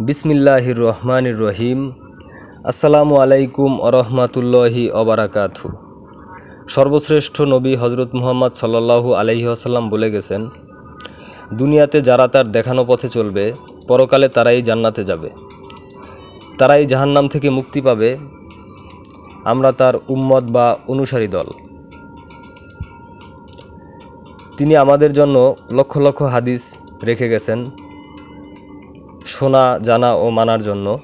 বিসমিল্লাহির রহমানির রহিম আসসালামু আলাইকুম আরহামাতুল্লাহি অবারাকাতু সর্বশ্রেষ্ঠ নবী হজরত মুহাম্মদ সাল্লাল্লাহু আলাইহি আসাল্লাম বলে গেছেন, দুনিয়াতে যারা তার দেখানো পথে চলবে, পরকালে তারাই জান্নাতে যাবে। তারাই জাহান্নাম থেকে মুক্তি পাবে। আমরা তার উম্মত বা অনুসারী দল। তিনি আমাদের জন্য লক্ষ লক্ষ হাদিস রেখে গেছেন। শোনা, জানা ও মানার জন্য।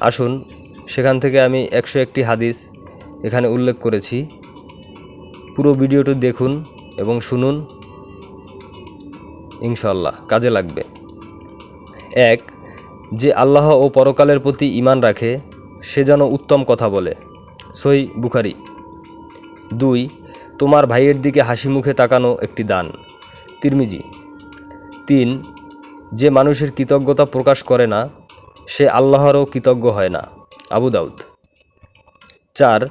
আসুন, সেখান থেকে আমি একশো একটি হাদিস এখানে উল্লেখ করেছি। পুরো ভিডিওটি দেখুন এবং শুনুন। ইনশাল্লাহ কাজে লাগবে। এক, যে আল্লাহ ও পরকালের প্রতি ঈমান রাখে, সে যেন উত্তম কথা বলে। সই বুখারি। দুই, তোমার ভাইয়ের দিকে হাসি মুখে তাকানো একটি দান। তিরমিজি। তিন যে মানুষের কৃতজ্ঞতা প্রকাশ করে না, সে আল্লাহরও কৃতজ্ঞ হয় না। আবু দাউদ। চার,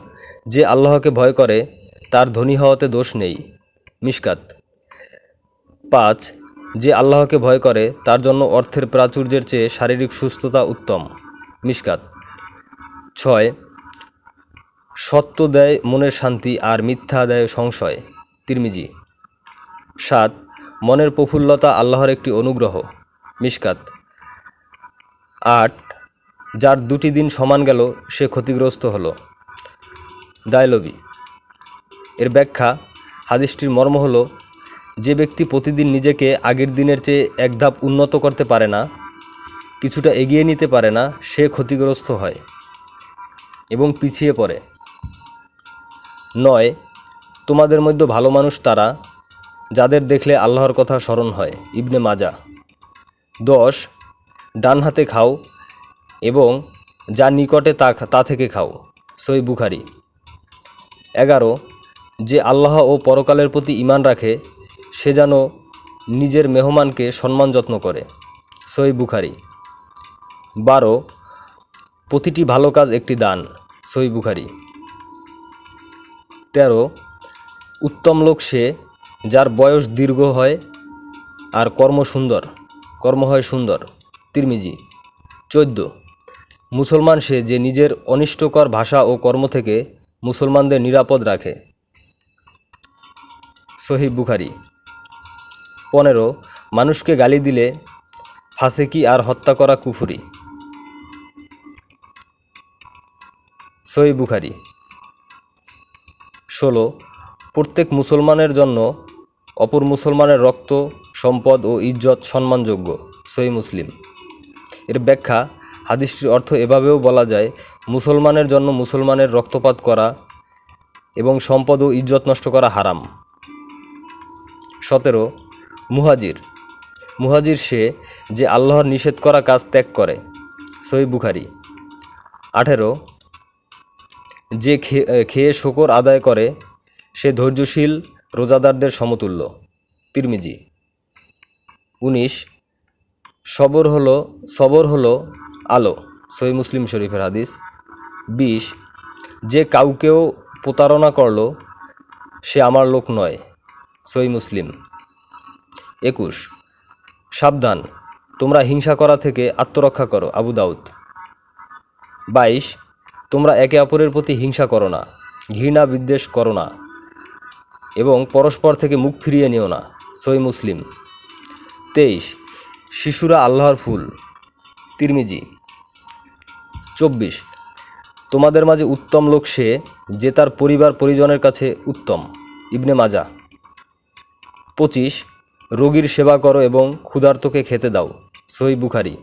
যে আল্লাহকে ভয় করে, তার ধনী হওয়াতে দোষ নেই। মিশকাত। পাঁচ, যে আল্লাহকে ভয় করে, তার জন্য অর্থের প্রাচুর্যের চেয়ে শারীরিক সুস্থতা উত্তম। মিশকাত। ছয়, সত্য দেয় মনের শান্তি আর মিথ্যা দেয় সংশয়। তিরমিজি। সাত, মনের প্রফুল্লতা আল্লাহর একটি অনুগ্রহ। মিশকাত। আট, যার দুটি দিন সমান গেল, সে ক্ষতিগ্রস্ত হল। ডায়লবি এর ব্যাখ্যা, হাদিসটির মর্ম হল, যে ব্যক্তি প্রতিদিন নিজেকে আগের দিনের চেয়ে এক ধাপ উন্নত করতে পারে না, কিছুটা এগিয়ে নিতে পারে না, সে ক্ষতিগ্রস্ত হয় এবং পিছিয়ে পড়ে। নয়, তোমাদের মধ্যে ভালো মানুষ তারা, যাদের দেখলে আল্লাহর কথা স্মরণ হয়, ইবনে মাজা। দশ, ডান হাতে খাও এবং যা নিকটে তা তা থেকে খাও, সই বুখারি। এগারো, যে আল্লাহ ও পরকালের প্রতি ঈমান রাখে, সে যেন নিজের মেহমানকে সম্মান যত্ন করে, সই বুখারি। বারো, প্রতিটি ভালো কাজ একটি দান, সই বুখারি। তেরো, উত্তম লোক সে যার বয়স দীর্ঘ হয় আর কর্ম সুন্দর। কর্ম হয় সুন্দর। তিরমিজি। চোদ্দ। মুসলমান সে যে নিজের অনিষ্টকর ভাষা ও কর্ম থেকে মুসলমানদের নিরাপদ রাখে। সহি বুখারি। পনেরো। মানুষকে গালি দিলে ফাঁসেকি আর হত্যা করা কুফুরি? সহি বুখারি। ষোলো। প্রত্যেক মুসলমানের জন্য অপর মুসলমানের রক্ত সম্পদ ও ইজ্জত সম্মানযোগ্য, সই মুসলিম। এর ব্যাখ্যা, হাদিসটির অর্থ এভাবেও বলা যায়, মুসলমানের জন্য মুসলমানের রক্তপাত করা এবং সম্পদ ও ইজ্জত নষ্ট করা হারাম। সতেরো, মুহাজির। মুহাজির সে যে আল্লাহর নিষেধ করা কাজ ত্যাগ করে, সই বুখারি। আঠেরো, যে খেয়ে শকর আদায় করে, সে ধৈর্যশীল, রোজাদারদের সমতুল্য। তিরমিজি। উনিশ, সবর হলো সবর হলো আলো সই মুসলিম শরীফের হাদিস। বিশ, যে কাউকেও প্রতারণা করল, সে আমার লোক নয় সই মুসলিম। একুশ, সাবধান, তোমরা হিংসা করা থেকে আত্মরক্ষা করো, আবু দাউদ। বাইশ, তোমরা একে অপরের প্রতি হিংসা করো না, ঘৃণা বিদ্বেষ করো না, এবং পরস্পর থেকে মুখ ফিরিয়ে নিও না সই মুসলিম। তেইশ, শিশুরা আল্লাহর ফুল। তিরমিজি, চব্বিশ, তোমাদের মাঝে উত্তম লোক সে যে তার পরিবার পরিজনের কাছে উত্তম। ইবনে মাজা, পঁচিশ, রোগীর সেবা করো এবং ক্ষুধার্তকে খেতে দাও। সই বুখারি।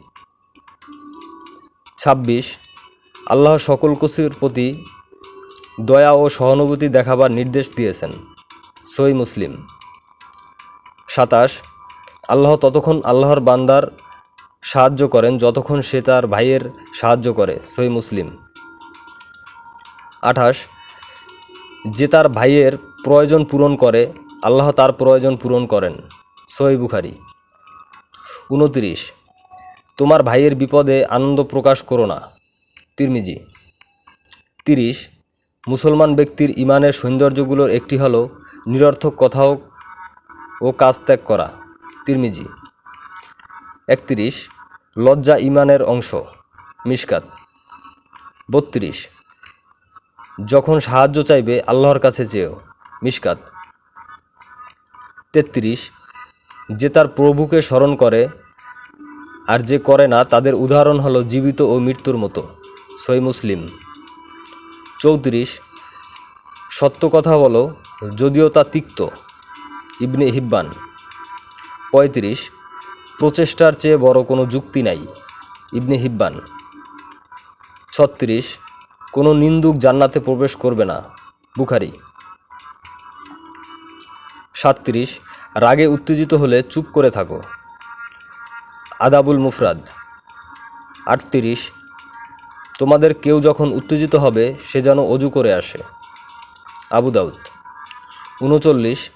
ছাব্বিশ, আল্লাহ সকল কিছুর প্রতি দয়া ও সহানুভূতি দেখাবার নির্দেশ দিয়েছেন। সই মুসলিম। সাতাশ আল্লাহ ততক্ষণ আল্লাহর বান্দার সাহায্য করেন যতক্ষণ সে তার ভাইয়ের সাহায্য করে সই মুসলিম। আঠাশ, যে তার ভাইয়ের প্রয়োজন পূরণ করে, আল্লাহ তার প্রয়োজন পূরণ করেন সই বুখারি। উনত্রিশ, তোমার ভাইয়ের বিপদে আনন্দ প্রকাশ করো না, তিরমিজি। তিরিশ, মুসলমান ব্যক্তির ইমানের সৌন্দর্যগুলোর একটি হলো নিরর্থক কথাও ও কাজ ত্যাগ করা। তিরমিজি। একত্রিশ, লজ্জা ইমানের অংশ, মিশকাত। বত্রিশ, যখন সাহায্য চাইবে আল্লাহর কাছে চেয়েও মিশকাত। তেত্রিশ, যে তার প্রভুকে স্মরণ করে আর যে করে না, তাদের উদাহরণ হলো জীবিত ও মৃত্যুর মতো, সই মুসলিম। চৌত্রিশ, সত্য কথা বলো, যদিও তা তিক্ত, ইবনে হিব্বান। পঁয়ত্রিশ, প্রচেষ্টার চেয়ে বড় কোনো যুক্তি নাই, ইবনে হিব্বান। ছত্রিশ, কোনো নিন্দুক জান্নাতে প্রবেশ করবে না, বুখারি। সাতত্রিশ, রাগে উত্তেজিত হলে চুপ করে থাকো। আদাবুল মুফরাদ। আটত্রিশ, তোমাদের কেউ যখন উত্তেজিত হবে, সে যেন অজু করে আসে। আবু দাউদ। উনচল্লিশ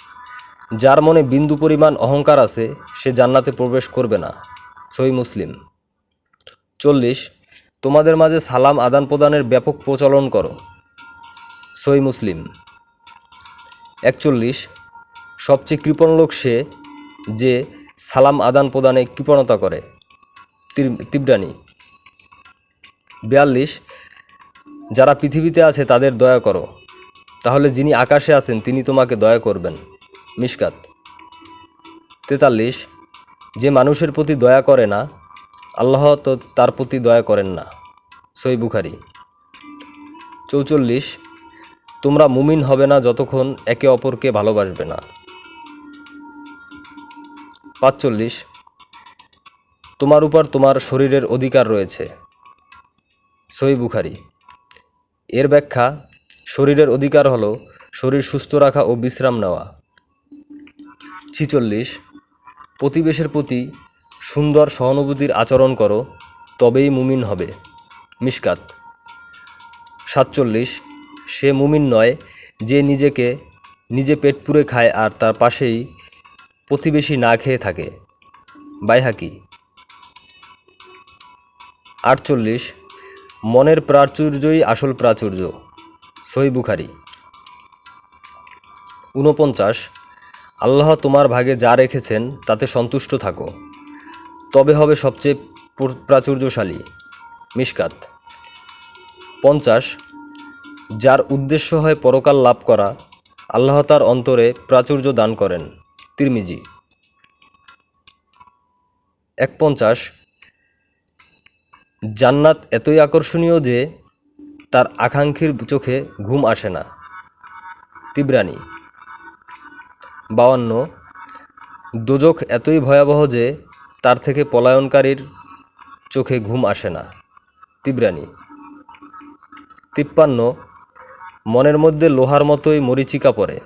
যার মনে বিন্দু পরিমাণ অহংকার আছে, সে জান্নাতে প্রবেশ করবে না। সই মুসলিম। চল্লিশ, তোমাদের মাঝে সালাম আদান প্রদানের ব্যাপক প্রচলন করো। সই মুসলিম। একচল্লিশ, সবচেয়ে কৃপণ লোক সে যে সালাম আদান প্রদানে কৃপণতা করে। তিবরানি। বিয়াল্লিশ, যারা পৃথিবীতে আছে তাদের দয়া করো। তাহলে যিনি আকাশে আছেন, তিনি তোমাকে দয়া করবেন। মিশকাত। তেতাল্লিশ, যে মানুষের প্রতি দয়া করে না, আল্লাহ তো তার প্রতি দয়া করেন না। সই বুখারি। চৌচল্লিশ, তোমরা মুমিন হবে না যতক্ষণ একে অপরকে ভালোবাসবে না। পাঁচচল্লিশ, তোমার উপর তোমার শরীরের অধিকার রয়েছে। সই বুখারি। এর ব্যাখ্যা, শরীরের অধিকার হলো শরীর সুস্থ রাখা ও বিশ্রাম নেওয়া। ছিচল্লিশ, প্রতিবেশের প্রতি সুন্দর সহানুভূতির আচরণ করো, তবেই মুমিন হবে। মিশকাত। সাতচল্লিশ, সে মুমিন নয় যে নিজেকে নিজে পেট পুরে খায় আর তার পাশেই প্রতিবেশী না খেয়ে থাকে। বাইহাকি। আটচল্লিশ, মনের প্রাচুর্যই আসল প্রাচুর্য। সই বুখারি। ঊনপঞ্চাশ আল্লাহ তোমার ভাগে যা রেখেছেন, তাতে সন্তুষ্ট থাকো। তবে হবে সবচেয়ে প্রাচুর্যশালী, মিশকাত। পঞ্চাশ, যার উদ্দেশ্য হয় পরকাল লাভ করা, আল্লাহ তার অন্তরে প্রাচুর্য দান করেন। তিরমিজি। এক পঞ্চাশ জান্নাত এতই আকর্ষণীয় যে, তার আকাঙ্ক্ষীর চোখে ঘুম আসে না। তিব্রানি। বাউান্ন। দোজখ এতই ভয়াবহ যে তার থেকে পলায়নকারীর চোখে ঘুম আসে না। তিব্রানি। তিপ্পান্ন। মনের মধ্যে লোহার মতোই মরিচিকা পড়ে।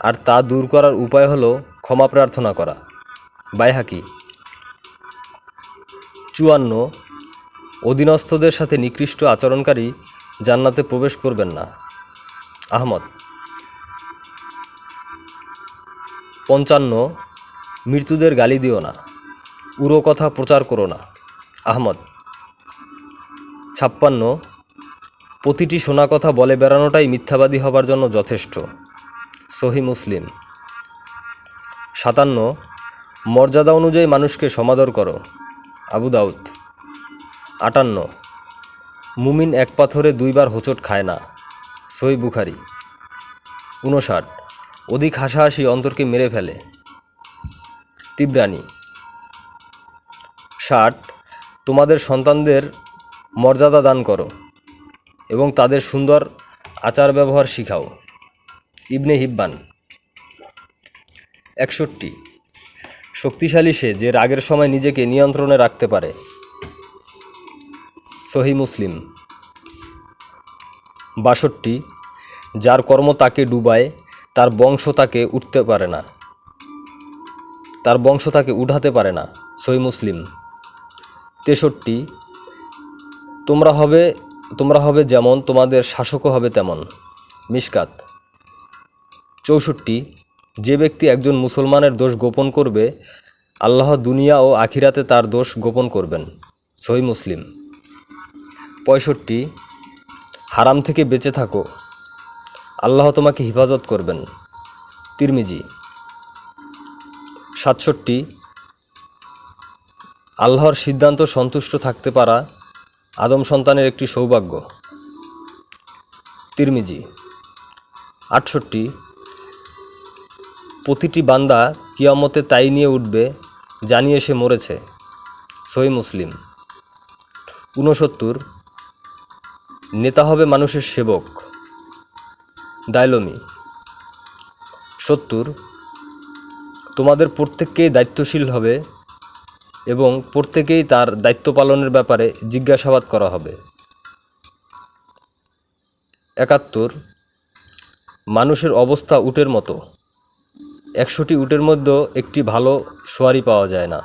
আর তা দূর করার উপায় হলো ক্ষমা প্রার্থনা করা। বাইহাকি। চুয়ান্ন। অধীনস্থদের সাথে নিকৃষ্ট আচরণকারী জান্নাতে প্রবেশ করবেন না। আহমদ। পঞ্চান্ন, মৃত্যুদের গালি দিও না। উড়ো কথা প্রচার করো না। আহমদ। ছাপ্পান্ন, প্রতিটি শোনা কথা বলে বেড়ানোটাই মিথ্যাবাদী হবার জন্য যথেষ্ট। সহি মুসলিম। সাতান্ন, মর্যাদা অনুযায়ী মানুষকে সমাদর করো। আবু দাউদ। আটান্ন, মুমিন এক পাথরে দুইবার হোঁচট খায় না। সই বুখারি। উনষাট অধিক হাসাহাসি অন্তরকে মেরে ফেলে। তিব্রানি, ষাট, তোমাদের সন্তানদের মর্যাদা দান করো এবং তাদের সুন্দর আচার ব্যবহার শিখাও। ইবনে হিব্বান, একষট্টি, শক্তিশালী সে যে রাগের সময় নিজেকে নিয়ন্ত্রণে রাখতে পারে। সহি মুসলিম, বাষট্টি, যার কর্ম তাকে ডুবায় তার বংশ তাকে উঠতে পারে না। তার বংশ তাকে উঠাতে পারে না, সই মুসলিম। তেষট্টি, তোমরা হবে তোমরা হবে যেমন, তোমাদের শাসকও হবে তেমন। মিশকাত। চৌষট্টি, যে ব্যক্তি একজন মুসলমানের দোষ গোপন করবে, আল্লাহ দুনিয়া ও আখিরাতে তার দোষ গোপন করবেন, সই মুসলিম। পঁয়ষট্টি, হারাম থেকে বেঁচে থাকো। আল্লাহ তোমাকে হেফাজত করবেন। তিরমিজি। সাতষট্টি। আল্লাহর সিদ্ধান্ত সন্তুষ্ট থাকতে পারা আদম সন্তানের একটি সৌভাগ্য। তিরমিজি। আটষট্টি। প্রতিটি বান্দা কিয়ামতে তাই নিয়ে উঠবে জানিয়ে সে মরেছে। সই মুসলিম। ঊনসত্তর। নেতা হবে মানুষের সেবক। দাইলমি সত্তর, তোমাদের প্রত্যেককেই দায়িত্বশীল হবে এবং প্রত্যেকেই তার দায়িত্ব পালনের ব্যাপারে জিজ্ঞাসাবাদ করা হবে। একাত্তর, মানুষের অবস্থা উটের মতো। একশোটি উটের মধ্যেও একটি ভালো সোয়ারি পাওয়া যায় না।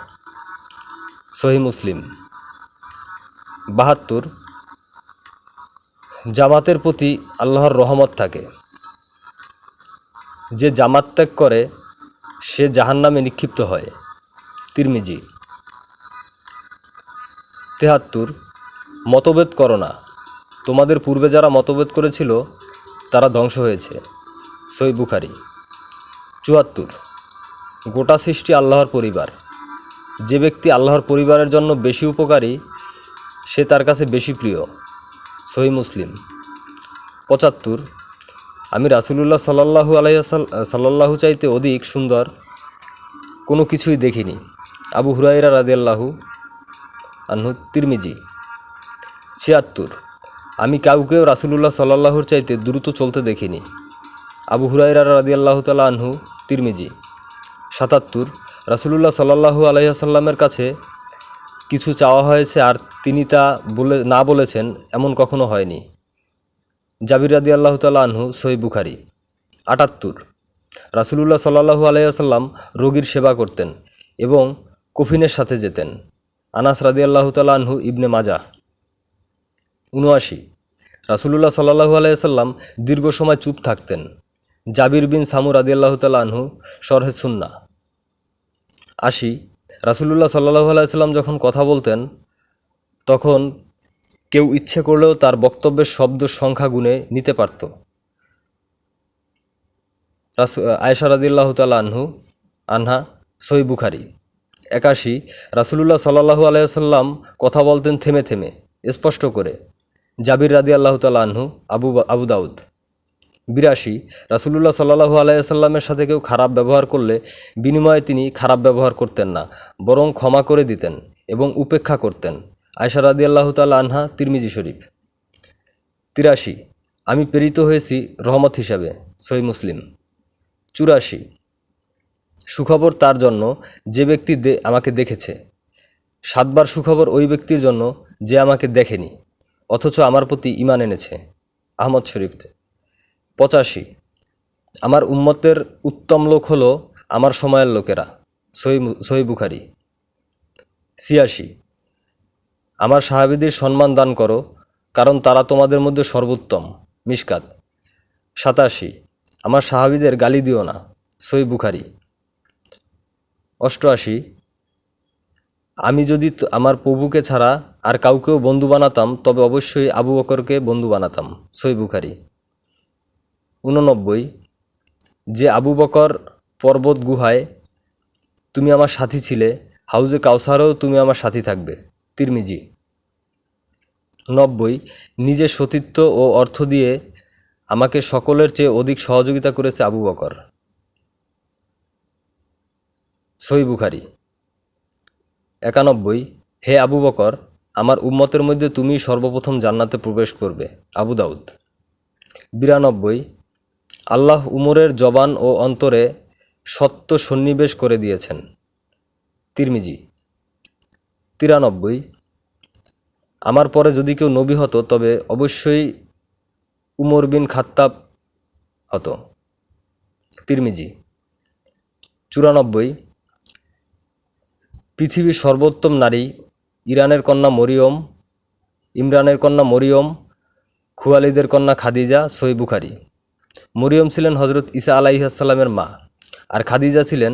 সহি মুসলিম। বাহাত্তর, জামাতের প্রতি আল্লাহর রহমত থাকে। যে জামাত ত্যাগ করে, সে জাহান্নামে নিক্ষিপ্ত হয়। তিরমিজি। তেহাত্তর, মতভেদ করো না। তোমাদের পূর্বে যারা মতভেদ করেছিল, তারা ধ্বংস হয়েছে। সই বুখারি। চুয়াত্তর, গোটা সৃষ্টি আল্লাহর পরিবার। যে ব্যক্তি আল্লাহর পরিবারের জন্য বেশি উপকারী, সে তার কাছে বেশি প্রিয়। সহি মুসলিম। পঁচাত্তর আমি রাসুলুল্লাহ সাল্লাহু আলাইসাল সাল্লাহু চাইতে অধিক সুন্দর কোনো কিছুই দেখিনি। আবু হুরাইরা রাদিয়াল্লাহু আনহু তিরমিজি, ছিয়াত্তর। আমি কাউকেও রাসুলুল্লাহ সাল্লাহুর চাইতে দ্রুত চলতে দেখিনি। আবু হুরাইরা রাদিয়াল্লাহু তালা আনহু তিরমিজি, সাতাত্তর। রাসুলুল্লাহ সাল্লাহু আলাইসাল্লামের কাছে কিছু চাওয়া হয়েছে আর তিনি তা বলে, না বলেছেন এমন কখনো হয়নি। জাবির রাদি আল্লাহ তালা আনহু বুখারি, আটাত্তর। রাসুলুল্লাহ সাল্লাহু আলাইসাল্লাম রোগীর সেবা করতেন এবং কফিনের সাথে যেতেন। আনাস রাদি আল্লাহ তালা আনহু ইবনে মাজা, উনআশি। রাসুলুল্লাহ সাল্লাহু আলাইসাল্লাম দীর্ঘ সময় চুপ থাকতেন। জাবির বিন সামু রাদি আল্লাহ তালা আনহু সরহে সুন্না আশি। রাসুলুল্লাহ সাল্লাহু আলাইসাল্লাম যখন কথা বলতেন, তখন কেউ ইচ্ছে করলেও তার বক্তব্যের শব্দ সংখ্যা গুণে নিতে পারত। রাসু আয়সা রাদিল্লাহ তাল আনহু, আনহা সই বুখারি। একাশি, রাসুলুল্লাহ সাল্লাহু আলাইসাল্লাম কথা বলতেন থেমে থেমে, স্পষ্ট করে। জাবির রাদি আল্লাহ আনহু, আবু আবু দাউদ। বিরাশি, রাসুলুল্লাহ সাল্লাহু আলাইসাল্লামের সাথে কেউ খারাপ ব্যবহার করলে বিনিময়ে তিনি খারাপ ব্যবহার করতেন না, বরং ক্ষমা করে দিতেন এবং উপেক্ষা করতেন। আয়সা রাদি আল্লাহ আনহা, তিরমিজি শরীফ। তিরাশি, আমি প্রেরিত হয়েছি রহমত হিসাবে সই মুসলিম। চুরাশি, সুখবর তার জন্য যে ব্যক্তি আমাকে দেখেছে। সাতবার সুখবর ওই ব্যক্তির জন্য যে আমাকে দেখেনি, অথচ আমার প্রতি ইমান এনেছে। আহমদ শরীফ পঁচাশি, আমার উম্মতের উত্তম লোক হলো আমার সময়ের লোকেরা সই সই বুখারি। ছিয়াশি আমার সাহাবিদের সম্মান দান করো, কারণ তারা তোমাদের মধ্যে সর্বোত্তম। মিসকাত সাতাশি, আমার সাহাবিদের গালি দিও না, সই বুখারি। অষ্টআশি, আমি যদি আমার প্রভুকে ছাড়া আর কাউকেও বন্ধু বানাতাম, তবে অবশ্যই আবু বকরকে বন্ধু বানাতাম, সই বুখারি। উননব্বই যে আবু বকর পর্বত গুহায় তুমি আমার সাথী ছিলে, হাউজে কাউসারেও তুমি আমার সাথী থাকবে। তিরমিজি। নব্বই, নিজের সতীত্ব ও অর্থ দিয়ে আমাকে সকলের চেয়ে অধিক সহযোগিতা করেছে আবু বকর। সই বুখারি। একানব্বই, হে আবু বকর, আমার উম্মতের মধ্যে তুমি সর্বপ্রথম জান্নাতে প্রবেশ করবে, আবু দাউদ। বিরানব্বই, আল্লাহ উমরের জবান ও অন্তরে সত্য সন্নিবেশ করে দিয়েছেন। তিরমিজি। তিরানব্বই। আমার পরে যদি কেউ নবী হতো, তবে অবশ্যই উমর বিন খাত্তাব হতো। তিরমিজি। চুরানব্বই। পৃথিবীর সর্বোত্তম নারী, ইরানের কন্যা মরিয়ম, ইমরানের কন্যা মরিয়ম, খুয়ালিদের কন্যা খাদিজা, সই বুখারি। মরিয়ম ছিলেন হজরত ঈসা আলাইহাসাল্লামের মা, আর খাদিজা ছিলেন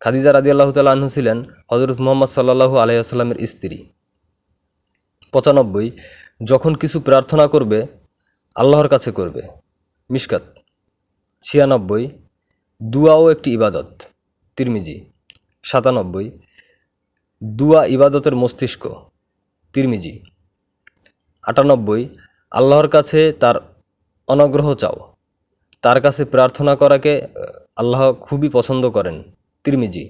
খাদিজা রাদি আল্লাহ তালাহু ছিলেন হজরত মোহাম্মদ সাল্লাহু আলাইসাল্লামের স্ত্রী। পঁচানব্বই, যখন কিছু প্রার্থনা করবে, আল্লাহর কাছে করবে। মিশকাত। ছিয়ানব্বই, দুয়াও একটি ইবাদত। তিরমিজি। সাতানব্বই, দুয়া ইবাদতের মস্তিষ্ক। তিরমিজি। আটানব্বই, আল্লাহর কাছে তার অনগ্রহ চাও। তার কাছে প্রার্থনা করাকে আল্লাহ খুবই পছন্দ করেন। তিরমিজি,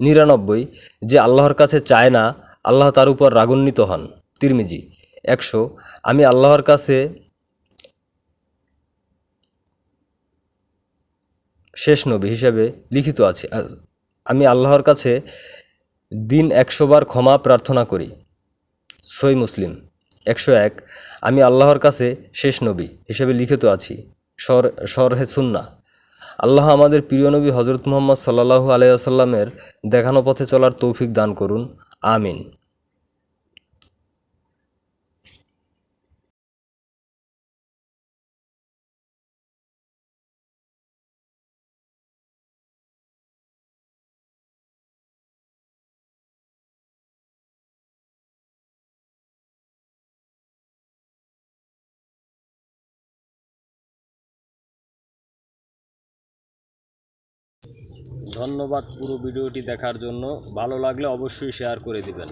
নিরানব্বই, যে আল্লাহর কাছে চায় না, আল্লাহ তার উপর রাগান্বিত হন। তিরমিজি, একশো, আমি আল্লাহর কাছে শেষ নবী হিসেবে লিখিত আছি। আমি আল্লাহর কাছে দিন একশোবার ক্ষমা প্রার্থনা করি। সই মুসলিম, একশো এক, আমি আল্লাহর কাছে শেষ নবী হিসেবে লিখিত আছি। সর, সরহে সুন্না আল্লাহ আমাদের প্রিয় নবী হজরত মোহাম্মদ সাল্লাহু আলাইসাল্লামের দেখানো পথে চলার তৌফিক দান করুন। আমিন। ধন্যবাদ পুরো ভিডিওটি দেখার জন্য। ভালো লাগলে অবশ্যই শেয়ার করে দিবেন।